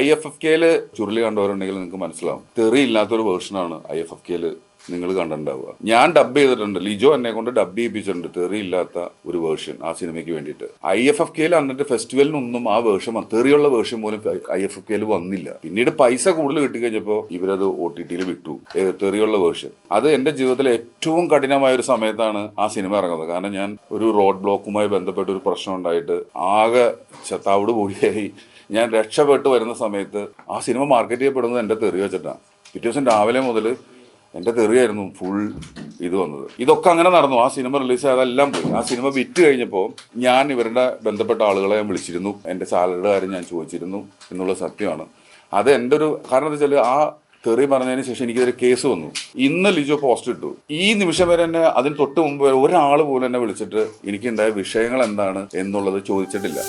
I F F കെയിൽ ചുരുളി കണ്ടവരുണ്ടെങ്കിൽ നിങ്ങൾക്ക് മനസ്സിലാവും. തെറി ഇല്ലാത്തൊരു വേർഷനാണ് ഐ എഫ് എഫ് കെയിൽ നിങ്ങൾ കണ്ടിട്ടുണ്ടാവുക. ഞാൻ ഡബ് ചെയ്തിട്ടുണ്ട്. ലിജോ എന്നെ കൊണ്ട് ഡബ് ചെയ്യിപ്പിച്ചിട്ടുണ്ട്. തെറി ഇല്ലാത്ത ഒരു വേർഷൻ ആ സിനിമയ്ക്ക് വേണ്ടിയിട്ട്. ഐ എഫ് എഫ് കെയിൽ അന്നിട്ട് ഫെസ്റ്റിവലിനൊന്നും ആ വേർഷൻ തെറിയുള്ള വേർഷൻ പോലും ഐ എഫ് എഫ് കെയിൽ വന്നില്ല. പിന്നീട് പൈസ കൂടുതൽ കിട്ടിക്കഴിഞ്ഞപ്പോൾ ഇവരത് ഒ ടി ടിയിൽ വിട്ടു. തെറിയുള്ള വേർഷൻ അത് എന്റെ ജീവിതത്തിലെ ഏറ്റവും കഠിനമായ ഒരു സമയത്താണ് ആ സിനിമ ഇറങ്ങുന്നത്. കാരണം ഞാൻ ഒരു റോഡ് ബ്ലോക്കുമായി ബന്ധപ്പെട്ട ഒരു പ്രശ്നം ഉണ്ടായിട്ട് ആകെ ചത്താവോട് കൂടിയായി ഞാൻ രക്ഷപ്പെട്ട് വരുന്ന സമയത്ത് ആ സിനിമ മാർക്കറ്റ് ചെയ്യപ്പെടുന്നത് എന്റെ തെറി വെച്ചിട്ടാണ്. പിറ്റേ ദിവസം രാവിലെ മുതൽ എന്റെ തെറിയായിരുന്നു ഫുൾ ഇത് വന്നത്. ഇതൊക്കെ അങ്ങനെ നടന്നു. ആ സിനിമ റിലീസ് ആയതെല്ലാം പോയി. ആ സിനിമ വിറ്റ് കഴിഞ്ഞപ്പോൾ ഞാൻ ഇവരുടെ ബന്ധപ്പെട്ട ആളുകളെ ഞാൻ വിളിച്ചിരുന്നു. എന്റെ സാലറിയുടെ കാര്യം ഞാൻ ചോദിച്ചിരുന്നു എന്നുള്ള സത്യമാണ്. അത് എന്റെ ഒരു കാരണം എന്താ വെച്ചാൽ ആ തെറി പറഞ്ഞതിന് ശേഷം എനിക്കിതൊരു കേസ് വന്നു. ഇന്ന് ലിജോ പോസ്റ്റ് ഇട്ടു. ഈ നിമിഷം വരെ എന്നെ അതിന് തൊട്ട് മുമ്പ് വരെ ഒരാൾ പോലും എന്നെ വിളിച്ചിട്ട് എനിക്കുണ്ടായ വിഷയങ്ങൾ എന്താണ് എന്നുള്ളത് ചോദിച്ചിട്ടില്ല.